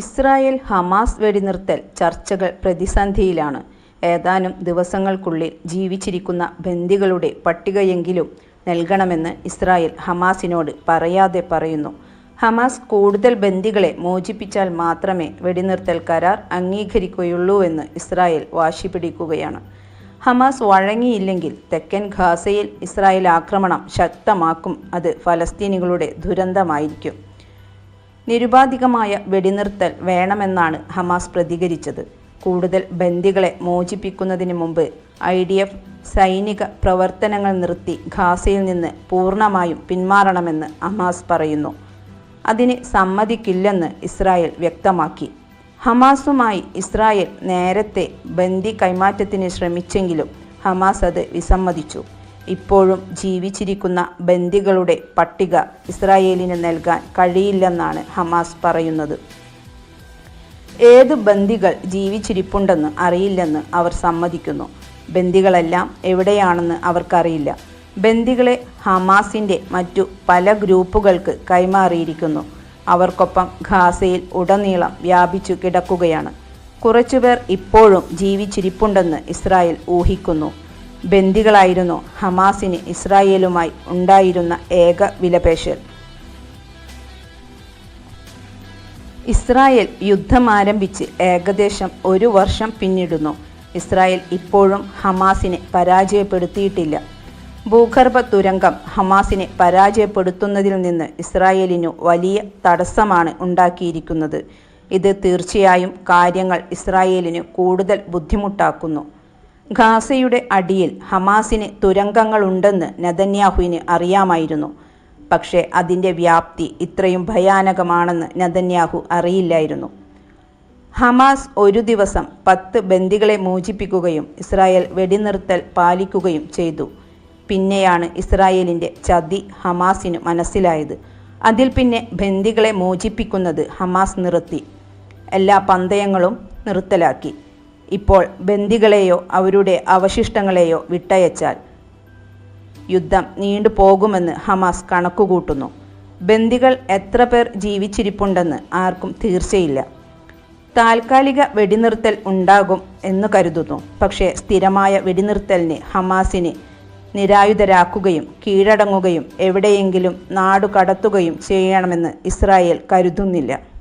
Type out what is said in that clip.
Israel Hamas വെടിനിർത്തൽ ചർച്ചകൾ പ്രതിസന്ധിയിലാണ്. ഏതാനും ദിവസങ്ങൾക്കുള്ളിൽ ജീവിച്ചിരിക്കുന്ന ബന്ദികളുടെ പട്ടികയെങ്കിലും നൽകണമെന്ന് ഇസ്രായേൽ ഹമാസിനോട് പറയാതെ പറയുന്നു. ഹമാസ് കൂടുതൽ ബന്ദികളെ മോചിപ്പിച്ചാൽ മാത്രമേ വെടിനിർത്തൽ കരാർ അംഗീകരിക്കുകയുള്ളൂവെന്ന് ഇസ്രായേൽ വാശി പിടിക്കുകയാണ് ഹമാസ് വഴങ്ങിയില്ലെങ്കിൽ തെക്കൻ ഖാസയിൽ ഇസ്രായേൽ ആക്രമണം ശക്തമാക്കും അത് ഫലസ്തീനികളുടെ ദുരന്തമായിരിക്കും. നിരുപാധികമായ വെടിനിർത്തൽ വേണമെന്നാണ് ഹമാസ് പ്രതികരിച്ചത്. കൂടുതൽ ബന്ദികളെ മോചിപ്പിക്കുന്നതിന് മുമ്പ് ഐ ഡി എഫ് സൈനിക പ്രവർത്തനങ്ങൾ നിർത്തി ഖാസയിൽ നിന്ന് പൂർണമായും പിന്മാറണമെന്ന് ഹമാസ് പറയുന്നു. അതിന് സമ്മതിക്കില്ലെന്ന് ഇസ്രായേൽ വ്യക്തമാക്കി. ഹമാസുമായി ഇസ്രായേൽ നേരത്തെ ബന്ദി കൈമാറ്റത്തിന് ശ്രമിച്ചെങ്കിലും ഹമാസ് അത് വിസമ്മതിച്ചു. ഇപ്പോഴും ജീവിച്ചിരിക്കുന്ന ബന്ദികളുടെ പട്ടിക ഇസ്രായേലിന് നൽകാൻ കഴിയില്ലെന്നാണ് ഹമാസ് പറയുന്നത്. ഏത് ബന്ദികൾ ജീവിച്ചിരിപ്പുണ്ടെന്ന് അറിയില്ലെന്ന് അവർ സമ്മതിക്കുന്നു. ബന്ദികളെല്ലാം എവിടെയാണെന്ന് അവർക്കറിയില്ല. ബന്ദികളെ ഹമാസിന്റെ മറ്റു പല ഗ്രൂപ്പുകൾക്ക് കൈമാറിയിരിക്കുന്നു. അവർക്കൊപ്പം ഖാസയിൽ ഉടനീളം വ്യാപിച്ചു കിടക്കുകയാണ്. കുറച്ചുപേർ ഇപ്പോഴും ജീവിച്ചിരിപ്പുണ്ടെന്ന് ഇസ്രായേൽ ഊഹിക്കുന്നു. ബന്ദികളായിരുന്നു ഹമാസിന് ഇസ്രായേലുമായി ഉണ്ടായിരുന്ന ഏക വിലപേശൽ. ഇസ്രായേൽ യുദ്ധം ആരംഭിച്ച് ഏകദേശം ഒരു വർഷം പിന്നിടുന്നു. ഇസ്രായേൽ ഇപ്പോഴും ഹമാസിനെ പരാജയപ്പെടുത്തിയിട്ടില്ല. ഭൂഗർഭ തുരങ്കം ഹമാസിനെ പരാജയപ്പെടുത്തുന്നതിൽ നിന്ന് ഇസ്രായേലിനു വലിയ തടസ്സമാണ് ഉണ്ടാക്കിയിരിക്കുന്നത്. ഇത് തീർച്ചയായും കാര്യങ്ങൾ ഇസ്രായേലിന് കൂടുതൽ ബുദ്ധിമുട്ടാക്കുന്നു. ഗാസയുടെ അടിയിൽ ഹമാസിന് തുരങ്കങ്ങളുണ്ടെന്ന് നദന്യാഹുവിന് അറിയാമായിരുന്നു. പക്ഷേ അതിന്റെ വ്യാപ്തി ഇത്രയും ഭയാനകമാണെന്ന് നദന്യാഹു അറിയില്ലായിരുന്നു. ഹമാസ് ഒരു ദിവസം പത്ത് ബന്ദികളെ മോചിപ്പിക്കുകയും ഇസ്രായേൽ വെടിനിർത്തൽ പാലിക്കുകയും ചെയ്തു. പിന്നെയാണ് ഇസ്രായേലിന്റെ ചതി ഹമാസിന് മനസ്സിലായത്. അതിൽ പിന്നെ ബന്ദികളെ മോചിപ്പിക്കുന്നത് ഹമാസ് നിർത്തി. എല്ലാ പന്തയങ്ങളും നിർത്തലാക്കി. ഇപ്പോൾ ബന്ദികളെയോ അവരുടെ അവശിഷ്ടങ്ങളെയോ വിട്ടയച്ചാൽ യുദ്ധം നീണ്ടു പോകുമെന്ന് ഹമാസ് കണക്കുകൂട്ടുന്നു. ബന്ദികൾ എത്ര പേർ ജീവിച്ചിരിപ്പുണ്ടെന്ന് ആർക്കും തീർച്ചയില്ല. താൽക്കാലിക വെടിനിർത്തൽ ഉണ്ടാകും എന്ന് കരുതുന്നു. പക്ഷേ സ്ഥിരമായ വെടിനിർത്തലിന് ഹമാസിനെ നിരായുധരാക്കുകയും കീഴടങ്ങുകയും എവിടെയെങ്കിലും നാടു കടത്തുകയും ചെയ്യണമെന്ന് ഇസ്രായേൽ കരുതുന്നില്ല.